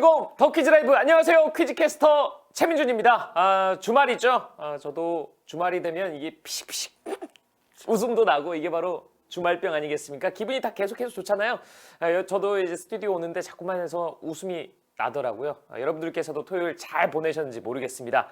70 더퀴즈 라이브. 안녕하세요. 퀴즈캐스터 최민준입니다. 아, 주말이죠? 아, 저도 주말이 되면 이게 피식피식 웃음도 나고 이게 바로 주말병 아니겠습니까? 기분이 다 계속해서 좋잖아요. 아, 여- 저도 이제 스튜디오 오는데 자꾸만 해서 웃음이 나더라고요. 아, 여러분들께서도 토요일 잘 보내셨는지 모르겠습니다.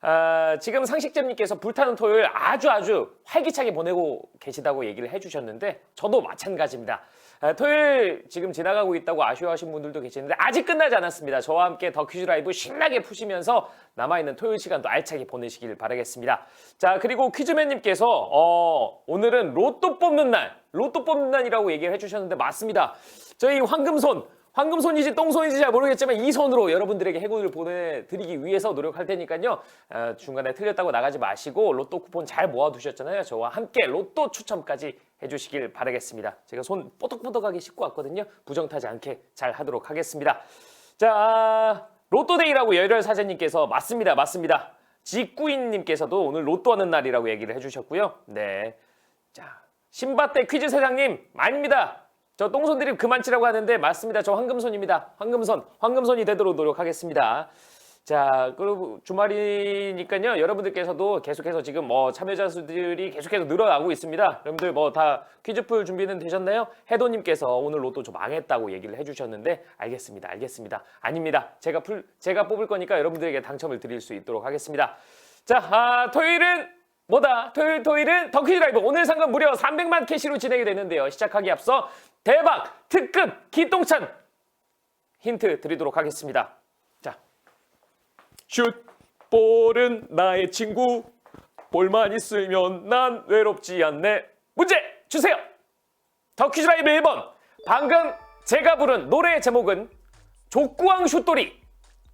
아, 지금 상식잼님께서 불타는 토요일 아주 아주 활기차게 보내고 계시다고 얘기를 해주셨는데 저도 마찬가지입니다. 아, 토요일 지금 지나가고 있다고 아쉬워하신 분들도 계시는데 아직 끝나지 않았습니다. 저와 함께 더 퀴즈 라이브 신나게 푸시면서 남아있는 토요일 시간도 알차게 보내시길 바라겠습니다. 자 그리고 퀴즈맨님께서 어, 오늘은 로또 뽑는 날, 로또 뽑는 날이라고 얘기를 해주셨는데 맞습니다. 저희 황금손 황금손인지 똥손인지 잘 모르겠지만 이 손으로 여러분들에게 행운을 보내드리기 위해서 노력할 테니까요. 어, 중간에 틀렸다고 나가지 마시고 로또 쿠폰 잘 모아두셨잖아요. 저와 함께 로또 추첨까지 해주시길 바라겠습니다. 제가 손 뽀득뽀득하게 씻고 왔거든요. 부정타지 않게 잘 하도록 하겠습니다. 자, 로또데이라고 열혈 사제님께서 맞습니다. 맞습니다. 직구인님께서도 오늘 로또 하는 날이라고 얘기를 해주셨고요. 네. 자, 신바떼 퀴즈 세상님, 아닙니다. 저 똥손 드립 그만 치라고 하는데 맞습니다. 저 황금손입니다. 황금손, 황금손이 되도록 노력하겠습니다. 자, 그리고 주말이니까요. 여러분들께서도 계속해서 지금 뭐 참여자 수들이 계속해서 늘어나고 있습니다. 여러분들 뭐 다 퀴즈 풀 준비는 되셨나요? 해도님께서 오늘 로또 좀 망했다고 얘기를 해주셨는데 알겠습니다. 알겠습니다. 아닙니다. 제가 풀 제가 뽑을 거니까 여러분들에게 당첨을 드릴 수 있도록 하겠습니다. 자, 아, 토요일은 뭐다? 토요일 토요일은 더 퀴즈 라이브 오늘 상금 무려 300만 캐시로 진행이 되는데요. 시작하기 앞서 대박 특급 기똥찬 힌트 드리도록 하겠습니다. 자, 슛 볼은 나의 친구 볼만 있으면 난 외롭지 않네. 문제 주세요. 더 퀴즈 라이브 1번 방금 제가 부른 노래의 제목은 족구왕 슛돌이,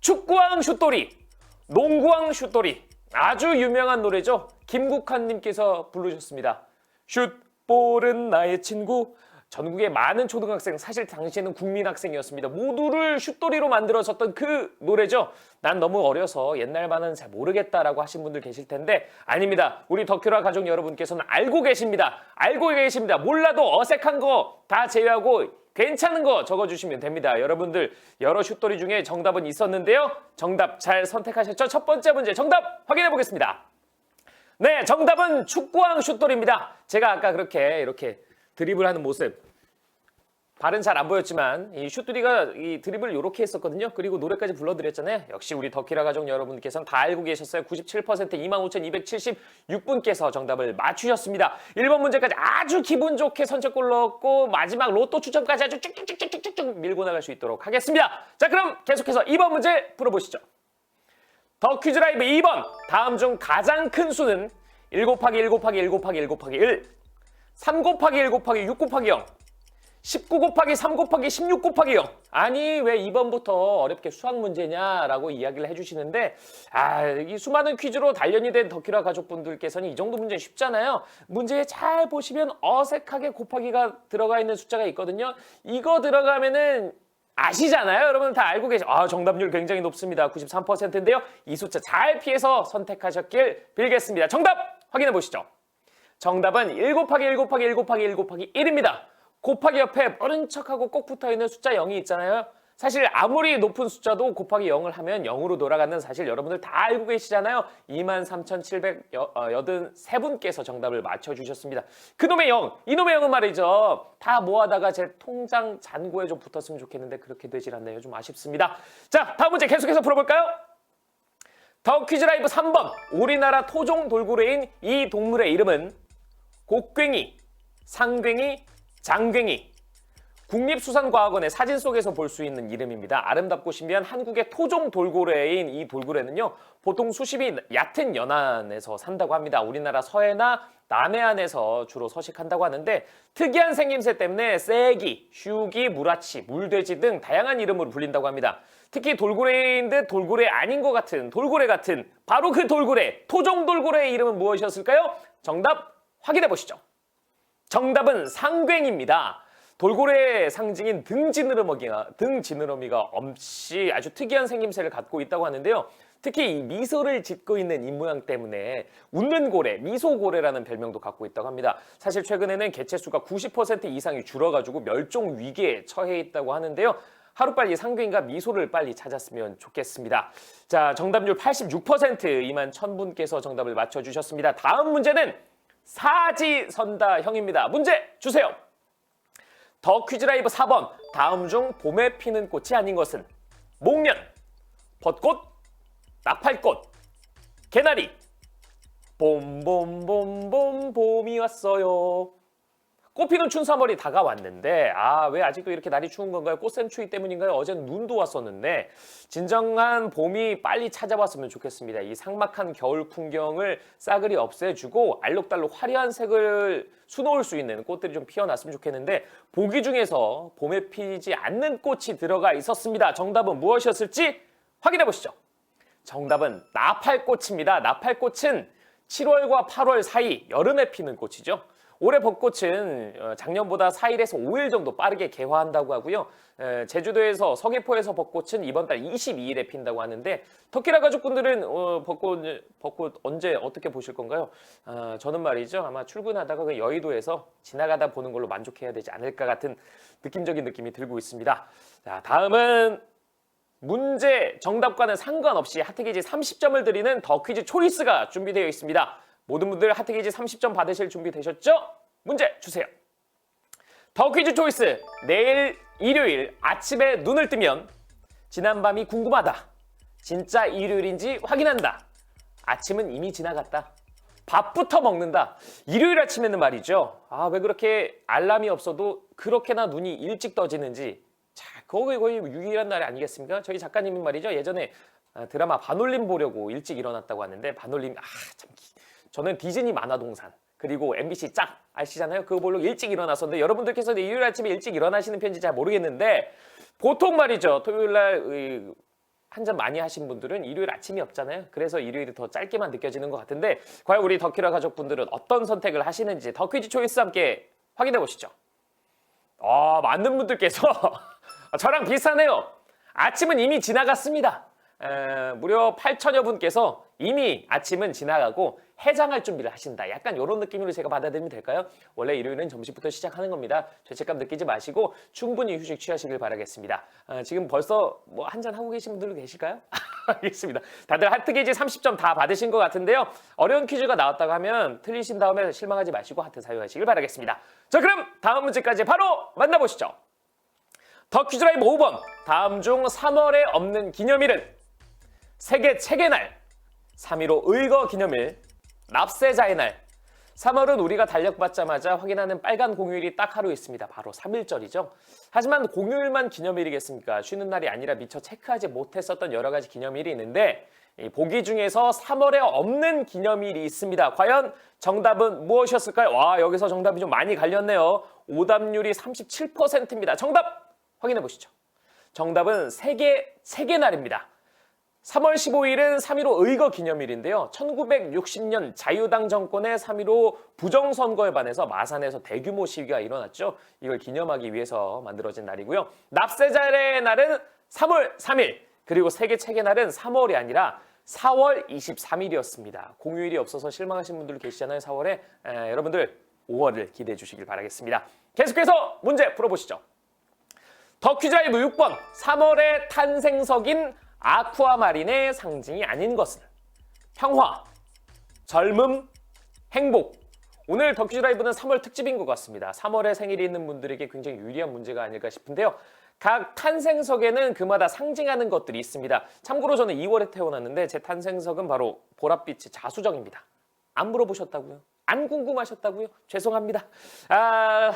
축구왕 슛돌이, 농구왕 슛돌이 아주 유명한 노래죠. 김국환님께서 부르셨습니다. 슛볼은 나의 친구. 전국의 많은 초등학생, 사실 당시에는 국민학생이었습니다. 모두를 슛돌이로 만들어졌던 그 노래죠. 난 너무 어려서 옛날만은 잘 모르겠다라고 하신 분들 계실 텐데 아닙니다. 우리 덕큐라 가족 여러분께서는 알고 계십니다. 알고 계십니다. 몰라도 어색한 거 다 제외하고 괜찮은 거 적어주시면 됩니다. 여러분들 여러 슛돌이 중에 정답은 있었는데요. 정답 잘 선택하셨죠? 첫 번째 문제 정답 확인해 보겠습니다. 네, 정답은 축구왕 슛돌입니다. 제가 아까 그렇게 이렇게 드리블 하는 모습 발은 잘 안 보였지만 이 슛돌이가 이 드리블을 이렇게 했었거든요. 그리고 노래까지 불러드렸잖아요. 역시 우리 더키라 가족 여러분께서는 다 알고 계셨어요. 97% 25,276분께서 정답을 맞추셨습니다. 1번 문제까지 아주 기분 좋게 선착골 넣었고 마지막 로또 추첨까지 아주 쭉쭉쭉쭉쭉쭉 밀고 나갈 수 있도록 하겠습니다. 자, 그럼 계속해서 2번 문제 풀어보시죠. 더 퀴즈 라이브 2번 다음 중 가장 큰 수는 1 곱하기 1 곱하기 1 곱하기 1 곱하기 1 3 곱하기 1 곱하기 6 곱하기 0 19 곱하기 3 곱하기 16 곱하기 0 아니 왜 2번부터 어렵게 수학 문제냐라고 이야기를 해주시는데 아 이 수많은 퀴즈로 단련이 된 덕키라 가족분들께서는 이 정도 문제 쉽잖아요 문제에 잘 보시면 어색하게 곱하기가 들어가 있는 숫자가 있거든요 이거 들어가면은 아시잖아요. 여러분 다 알고 계죠. 아, 정답률 굉장히 높습니다. 93%인데요. 이 숫자 잘 피해서 선택하셨길 빌겠습니다. 정답 확인해 보시죠. 정답은 1 곱하기 1 곱하기 1 곱하기 1 곱하기 1입니다. 곱하기 옆에 모른 척하고 꼭 붙어있는 숫자 0이 있잖아요. 사실 아무리 높은 숫자도 곱하기 0을 하면 0으로 돌아가는 사실 여러분들 다 알고 계시잖아요. 23,783분께서 정답을 맞춰주셨습니다. 그놈의 0, 이놈의 0은 말이죠. 다 모아다가 제 통장 잔고에 좀 붙었으면 좋겠는데 그렇게 되질 않네요. 좀 아쉽습니다. 자, 다음 문제 계속해서 풀어볼까요? 더 퀴즈 라이브 3번. 우리나라 토종 돌고래인 이 동물의 이름은 곡괭이, 상괭이, 장괭이. 국립수산과학원의 사진 속에서 볼 수 있는 이름입니다. 아름답고 신비한 한국의 토종 돌고래인 이 돌고래는요, 보통 수십이 얕은 연안에서 산다고 합니다. 우리나라 서해나 남해안에서 주로 서식한다고 하는데 특이한 생김새 때문에 쐐기, 휴기, 무라치, 물돼지 등 다양한 이름으로 불린다고 합니다. 특히 돌고래인 듯 돌고래 아닌 것 같은 돌고래 같은 바로 그 돌고래, 토종 돌고래의 이름은 무엇이었을까요? 정답 확인해 보시죠. 정답은 상괭입니다. 돌고래의 상징인 등지느러미가 등지느러미가 엄씨 아주 특이한 생김새를 갖고 있다고 하는데요. 특히 이 미소를 짓고 있는 입 모양 때문에 웃는 고래, 미소고래라는 별명도 갖고 있다고 합니다. 사실 최근에는 개체 수가 90% 이상이 줄어가지고 멸종 위기에 처해 있다고 하는데요. 하루빨리 상규인과 미소를 빨리 찾았으면 좋겠습니다. 자, 정답률 86% 2만 1000분께서 정답을 맞춰주셨습니다. 다음 문제는 사지선다형입니다. 문제 주세요. 더 퀴즈 라이브 4번. 다음 중 봄에 피는 꽃이 아닌 것은 목련, 벚꽃, 나팔꽃, 개나리. 봄봄봄봄 봄이 왔어요. 꽃피는 춘삼월이 다가왔는데 아 왜 아직도 이렇게 날이 추운 건가요? 꽃샘 추위 때문인가요? 어제는 눈도 왔었는데 진정한 봄이 빨리 찾아왔으면 좋겠습니다. 이 삭막한 겨울 풍경을 싸그리 없애주고 알록달록 화려한 색을 수놓을 수 있는 꽃들이 좀 피어났으면 좋겠는데 보기 중에서 봄에 피지 않는 꽃이 들어가 있었습니다. 정답은 무엇이었을지 확인해 보시죠. 정답은 나팔꽃입니다. 나팔꽃은 7월과 8월 사이 여름에 피는 꽃이죠. 올해 벚꽃은 어, 작년보다 4일에서 5일 정도 빠르게 개화한다고 하고요. 에, 제주도에서 서귀포에서 벚꽃은 이번 달 22일에 핀다고 하는데 터키라 가족분들은 어, 벚꽃 벚꽃 언제 어떻게 보실 건가요? 아, 저는 말이죠. 아마 출근하다가 그 여의도에서 지나가다 보는 걸로 만족해야 되지 않을까 같은 느낌적인 느낌이 들고 있습니다. 자, 다음은 문제 정답과는 상관없이 하트기지 30점을 드리는 더 퀴즈 초이스가 준비되어 있습니다. 모든 분들 하트기지 30점 받으실 준비 되셨죠? 문제 주세요. 더 퀴즈 초이스 내일 일요일 아침에 눈을 뜨면 지난 밤이 궁금하다. 진짜 일요일인지 확인한다. 아침은 이미 지나갔다. 밥부터 먹는다. 일요일 아침에는 말이죠. 아, 왜 그렇게 알람이 없어도 그렇게나 눈이 일찍 떠지는지. 자, 거기 거의 유일한 날이 아니겠습니까? 저희 작가님이 말이죠. 예전에 아, 드라마 반올림 보려고 일찍 일어났다고 하는데 반올림 아, 참 기- 저는 디즈니 만화동산 그리고 MBC 짝 아시잖아요. 그거 보려고 일찍 일어났었는데 여러분들께서 일요일 아침에 일찍 일어나시는 편인지 잘 모르겠는데 보통 말이죠. 토요일 날 한잔 많이 하신 분들은 일요일 아침이 없잖아요. 그래서 일요일이 더 짧게만 느껴지는 것 같은데 과연 우리 덕키라 가족분들은 어떤 선택을 하시는지 더 퀴즈 초이스 함께 확인해 보시죠. 아, 많은 분들께서 저랑 비슷하네요. 아침은 이미 지나갔습니다. 에, 무려 8천여 분께서 이미 아침은 지나가고 해장할 준비를 하신다. 약간 이런 느낌으로 제가 받아들이면 될까요? 원래 일요일은 점심부터 시작하는 겁니다. 죄책감 느끼지 마시고 충분히 휴식 취하시길 바라겠습니다. 아, 지금 벌써 뭐 한잔 하고 계신 분들도 계실까요? 알겠습니다. 다들 하트 게이지 30점 다 받으신 것 같은데요. 어려운 퀴즈가 나왔다고 하면 틀리신 다음에 실망하지 마시고 하트 사용하시길 바라겠습니다. 자, 그럼 다음 문제까지 바로 만나보시죠. 더 퀴즈 라이브 5번. 다음 중 3월에 없는 기념일은 세계 책의 날, 3.15 의거 기념일, 납세자의 날. 3월은 우리가 달력받자마자 확인하는 빨간 공휴일이 딱 하루 있습니다. 바로 3일절이죠. 하지만 공휴일만 기념일이겠습니까? 쉬는 날이 아니라 미처 체크하지 못했었던 여러 가지 기념일이 있는데 이 보기 중에서 3월에 없는 기념일이 있습니다. 과연 정답은 무엇이었을까요? 와 여기서 정답이 좀 많이 갈렸네요. 오답률이 37%입니다. 정답 확인해 보시죠. 정답은 세계 세계 날입니다. 3월 15일은 3.15 의거 기념일인데요. 1960년 자유당 정권의 3.15 부정선거에 반해서 마산에서 대규모 시위가 일어났죠. 이걸 기념하기 위해서 만들어진 날이고요. 납세자의 날은 3월 3일, 그리고 세계 책의 날은 3월이 아니라 4월 23일이었습니다. 공휴일이 없어서 실망하신 분들 계시잖아요, 4월에. 에, 여러분들 5월을 기대해 주시길 바라겠습니다. 계속해서 문제 풀어보시죠. 더 퀴즈 라이브 6번 3월의 탄생석인 아쿠아마린의 상징이 아닌 것은 평화, 젊음, 행복. 오늘 더 퀴즈 라이브는 3월 특집인 것 같습니다. 3월에 생일이 있는 분들에게 굉장히 유리한 문제가 아닐까 싶은데요. 각 탄생석에는 그마다 상징하는 것들이 있습니다. 참고로 저는 2월에 태어났는데 제 탄생석은 바로 보랏빛의 자수정입니다. 안 물어보셨다고요? 안 궁금하셨다고요? 죄송합니다. 아,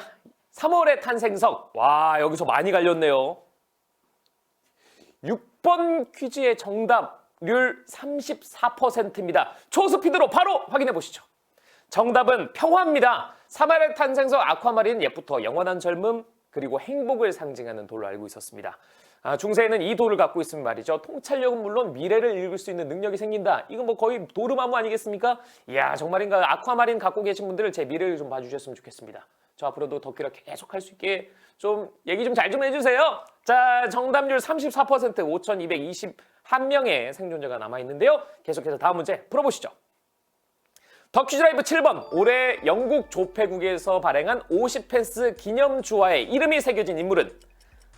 3월의 탄생석. 와, 여기서 많이 갈렸네요. 6 번 퀴즈의 정답률 34%입니다. 초스피드로 바로 확인해 보시죠. 정답은 평화입니다. 3월의 탄생석 아쿠아마린 옛부터 영원한 젊음 그리고 행복을 상징하는 돌로 알고 있었습니다. 아, 중세에는 이 돌을 갖고 있으면 말이죠. 통찰력은 물론 미래를 읽을 수 있는 능력이 생긴다. 이건 뭐 거의 도르마무 아니겠습니까? 이야 정말인가 아쿠아마린 갖고 계신 분들 제 미래를 좀 봐주셨으면 좋겠습니다. 저 앞으로도 덕기라 계속 할 수 있게 좀 얘기 좀 잘 좀 해주세요. 자 정답률 34% 5,221명의 생존자가 남아있는데요. 계속해서 다음 문제 풀어보시죠. 더 퀴즈 라이브 7번 올해 영국 조폐국에서 발행한 50펜스 기념 주화에 이름이 새겨진 인물은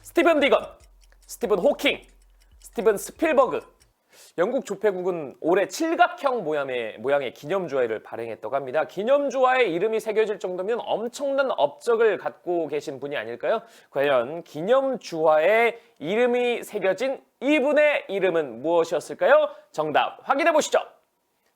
스티븐 디건, 스티븐 호킹, 스티븐 스필버그. 영국 조폐국은 올해 칠각형 모양의, 모양의 기념주화를 발행했다고 합니다. 기념주화에 이름이 새겨질 정도면 엄청난 업적을 갖고 계신 분이 아닐까요? 과연 기념주화에 이름이 새겨진 이분의 이름은 무엇이었을까요? 정답 확인해 보시죠.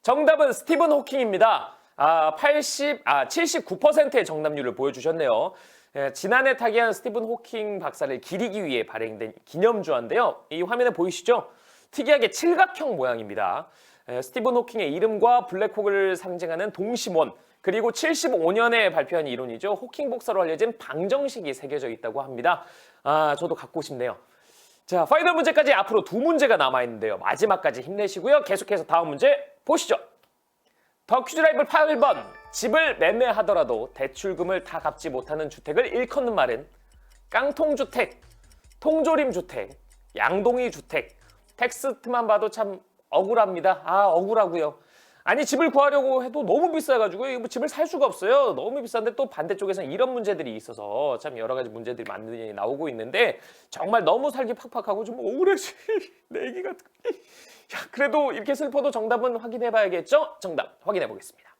정답은 스티븐 호킹입니다. 아, 80, 아, 79%의 정답률을 보여주셨네요. 예, 지난해 타기한 스티븐 호킹 박사를 기리기 위해 발행된 기념주화인데요. 이 화면에 보이시죠? 특이하게 칠각형 모양입니다. 예, 스티븐 호킹의 이름과 블랙홀을 상징하는 동심원, 그리고 75년에 발표한 이론이죠. 호킹 복사로 알려진 방정식이 새겨져 있다고 합니다. 아, 저도 갖고 싶네요. 자, 파이널 문제까지 앞으로 두 문제가 남아있는데요. 마지막까지 힘내시고요. 계속해서 다음 문제 보시죠. 더 퀴즈 라이브 8번. 집을 매매하더라도 대출금을 다 갚지 못하는 주택을 일컫는 말은 깡통주택, 통조림주택, 양동이주택. 텍스트만 봐도 참 억울합니다. 아, 억울하고요. 아니 집을 구하려고 해도 너무 비싸가지고 뭐 집을 살 수가 없어요. 너무 비싼데 또 반대쪽에서는 이런 문제들이 있어서 참 여러 가지 문제들이 많이 나오고 있는데 정말 너무 살기 팍팍하고 좀 억울해지 내 얘기 같은. 야 그래도 이렇게 슬퍼도 정답은 확인해봐야겠죠? 정답 확인해 보겠습니다.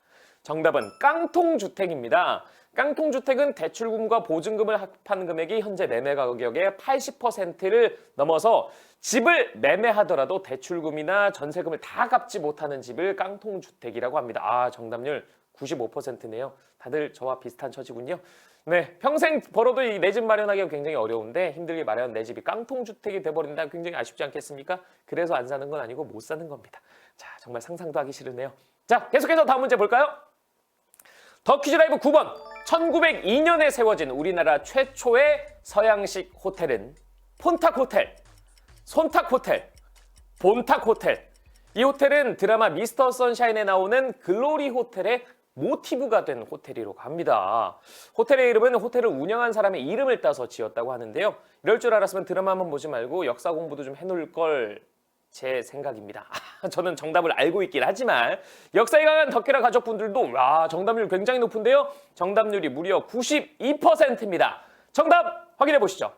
정답은 깡통주택입니다. 깡통주택은 대출금과 보증금을 합한 금액이 현재 매매 가격의 80%를 넘어서 집을 매매하더라도 대출금이나 전세금을 다 갚지 못하는 집을 깡통주택이라고 합니다. 아, 정답률 95%네요. 다들 저와 비슷한 처지군요. 네, 평생 벌어도 이 내 집 마련하기가 굉장히 어려운데 힘들게 마련한 내 집이 깡통주택이 돼버린다 굉장히 아쉽지 않겠습니까? 그래서 안 사는 건 아니고 못 사는 겁니다. 자, 정말 상상도 하기 싫으네요. 자, 계속해서 다음 문제 볼까요? 더 퀴즈 라이브 9번. 1902년에 세워진 우리나라 최초의 서양식 호텔은 폰탁 호텔, 손탁 호텔, 본탁 호텔. 이 호텔은 드라마 미스터 선샤인에 나오는 글로리 호텔의 모티브가 된 호텔이라고 합니다. 호텔의 이름은 호텔을 운영한 사람의 이름을 따서 지었다고 하는데요. 이럴 줄 알았으면 드라마만 보지 말고 역사 공부도 좀 해놓을 걸 제 생각입니다. 아, 저는 정답을 알고 있긴 하지만 역사에 강한 덕혜라 가족분들도 와 정답률 굉장히 높은데요. 정답률이 무려 92%입니다. 정답 확인해 보시죠.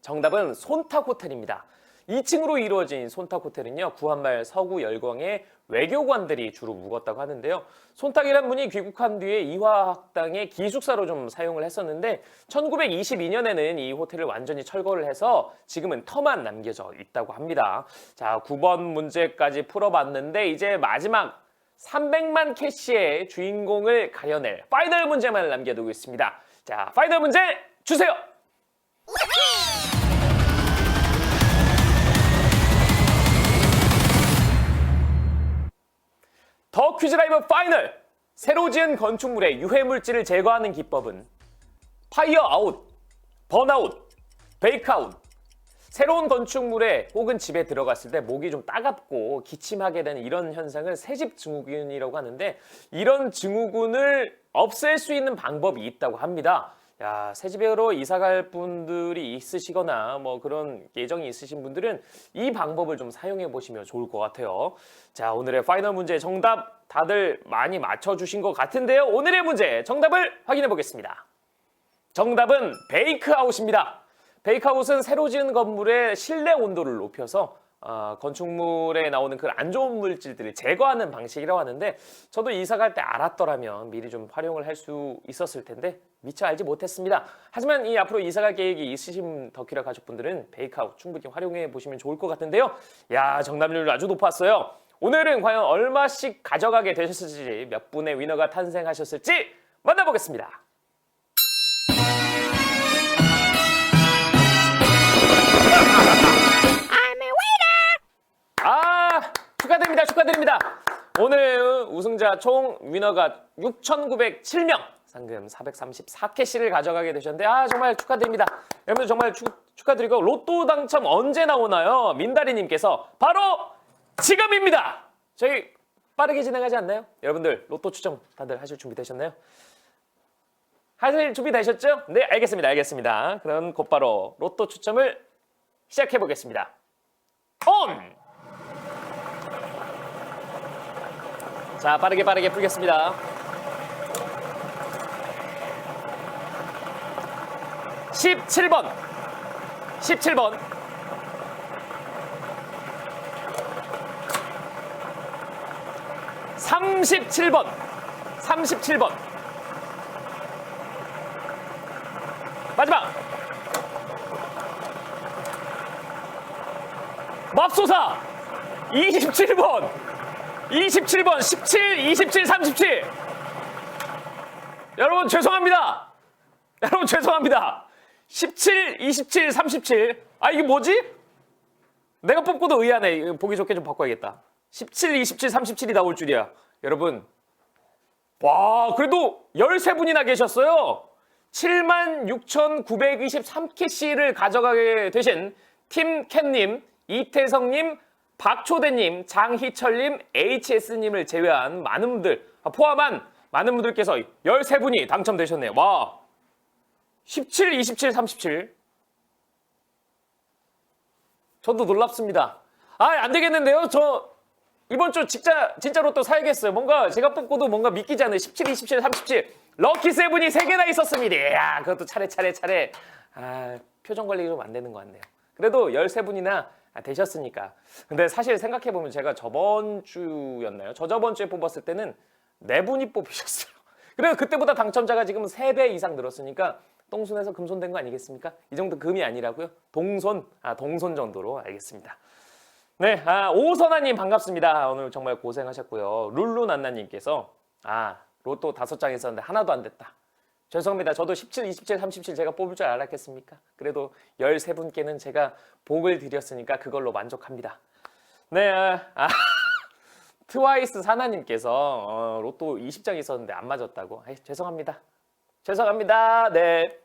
정답은 손탁 호텔입니다. 2층으로 이루어진 손탁 호텔은요 구한말 서구 열광의 외교관들이 주로 묵었다고 하는데요. 손탁이란 분이 귀국한 뒤에 이화학당의 기숙사로 좀 사용을 했었는데 1922년에는 이 호텔을 완전히 철거를 해서 지금은 터만 남겨져 있다고 합니다. 자 9번 문제까지 풀어봤는데 이제 마지막 300만 캐시의 주인공을 가려낼 파이널 문제만 남겨두고 있습니다. 자 파이널 문제 주세요. 더 퀴즈 라이브 파이널! 새로 지은 건축물의 유해 물질을 제거하는 기법은 파이어 아웃, 번아웃, 베이크 아웃. 새로운 건축물에 혹은 집에 들어갔을 때 목이 좀 따갑고 기침하게 되는 이런 현상을 새집 증후군이라고 하는데 이런 증후군을 없앨 수 있는 방법이 있다고 합니다. 야, 새 집으로 이사 갈 분들이 있으시거나 뭐 그런 예정이 있으신 분들은 이 방법을 좀 사용해 보시면 좋을 것 같아요. 자, 오늘의 파이널 문제 정답 다들 많이 맞춰 주신 것 같은데요. 오늘의 문제 정답을 확인해 보겠습니다. 정답은 베이크아웃입니다. 베이크아웃은 새로 지은 건물의 실내 온도를 높여서 어, 건축물에 나오는 그안 좋은 물질들을 제거하는 방식이라고 하는데 저도 이사 갈 때 알았더라면 미리 좀 활용을 할 수 있었을 텐데 미처 알지 못했습니다. 하지만 이 앞으로 이사 갈 계획이 있으신 덕키라 가족분들은 베이크아웃 충분히 활용해 보시면 좋을 것 같은데요. 야 정답률 아주 높았어요. 오늘은 과연 얼마씩 가져가게 되셨을지 몇 분의 위너가 탄생하셨을지 만나보겠습니다. 축하드립니다. 오늘 우승자 총 위너가 6,907명 상금 434캐시를 가져가게 되셨는데 아 정말 축하드립니다. 여러분들 정말 축, 축하드리고 로또 당첨 언제 나오나요? 민다리님께서 바로 지금입니다. 저희 빠르게 진행하지 않나요? 여러분들 로또 추첨 다들 하실 준비 되셨나요? 하실 준비 되셨죠? 네 알겠습니다 알겠습니다. 그럼 곧바로 로또 추첨을 시작해 보겠습니다. 온 자, 빠르게 빠르게 풀겠습니다. 17번. 17번. 37번. 37번. 마지막. 맙소사. 27번. 27번 17 27 37. 여러분 죄송합니다. 여러분 죄송합니다. 17 27 37. 아 이게 뭐지? 내가 뽑고도. 이거 보기 좋게 좀 바꿔야겠다. 17, 27, 37이 나올 줄이야. 여러분. 와, 그래도 13분이나 계셨어요. 76,923캐시를 가져가게 되신 팀캣님, 이태성님, 박초대님, 장희철님, HS님을 제외한 많은 분들, 아, 포함한 많은 분들께서 13분이 당첨되셨네요. 와. 17, 27, 37. 저도 놀랍습니다. 아, 안 되겠는데요? 저 이번 주 진짜 진짜로 또 사야겠어요. 뭔가 제가 뽑고도 뭔가 믿기지 않아요. 17, 27, 37. 럭키 세븐이 세 개나 있었습니다. 야, 그것도 차례차례 차례. 아, 표정 관리 좀 안 되는 것 같네요. 그래도 13분이나 되셨으니까. 근데 사실 생각해 보면 제가 저번 주였나요? 저 저번 주에 뽑았을 때는 네 분이 뽑히셨어요. 그래서 그때보다 당첨자가 지금 3배 이상 늘었으니까 똥손에서 금손된 거 아니겠습니까? 이 정도 금이 아니라고요? 동손, 아 동손 정도로 알겠습니다. 네, 아, 오선아님 반갑습니다. 오늘 정말 고생하셨고요. 룰루난나님께서 아 로또 다섯 장 있었는데 하나도 안 됐다. 죄송합니다. 저도 17, 27, 37 제가 뽑을 줄 알았겠습니까? 그래도 13분께는 제가 복을 드렸으니까 그걸로 만족합니다. 네, 아, 아, 트와이스 사나님께서 어, 로또 20장 있었는데 안 맞았다고. 아이, 죄송합니다. 죄송합니다. 네.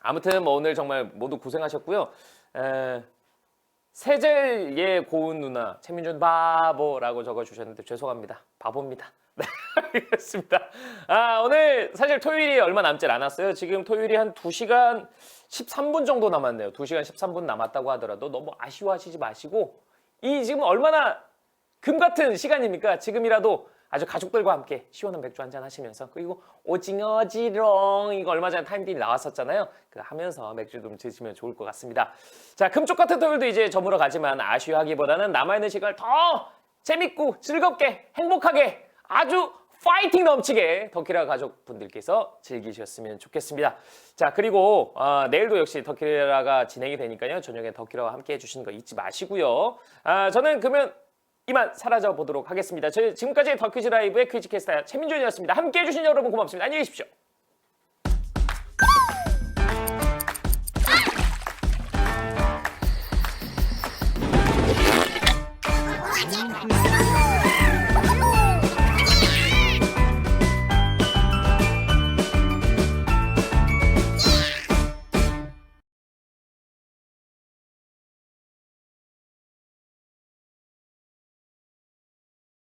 아무튼 뭐 오늘 정말 모두 고생하셨고요. 에, 세젤의 고운 누나 최민준 바보라고 적어주셨는데 죄송합니다. 바보입니다. 네, 알겠습니다. 아 오늘 사실 토요일이 얼마 남지 않았어요. 지금 토요일이 한 2시간 13분 정도 남았네요. 2시간 13분 남았다고 하더라도 너무 아쉬워하시지 마시고 이 지금 얼마나 금 같은 시간입니까? 지금이라도 아주 가족들과 함께 시원한 맥주 한 잔 하시면서 그리고 오징어지롱 이거 얼마 전에 타임딜 나왔었잖아요. 그 하면서 맥주 좀 드시면 좋을 것 같습니다. 자 금쪽 같은 토요일도 이제 저물어 가지만 아쉬워하기보다는 남아있는 시간을 더 재밌고 즐겁게 행복하게 아주 파이팅 넘치게 더키라 가족분들께서 즐기셨으면 좋겠습니다. 자 그리고 어, 내일도 역시 더키라가 진행이 되니까요. 저녁에 더키라와 함께 해주시는 거 잊지 마시고요. 아, 저는 그러면 이만 사라져 보도록 하겠습니다. 저희 지금까지 더퀴즈 라이브의 퀴즈캐스터 최민준이었습니다. 함께 해주신 여러분 고맙습니다. 안녕히 계십시오.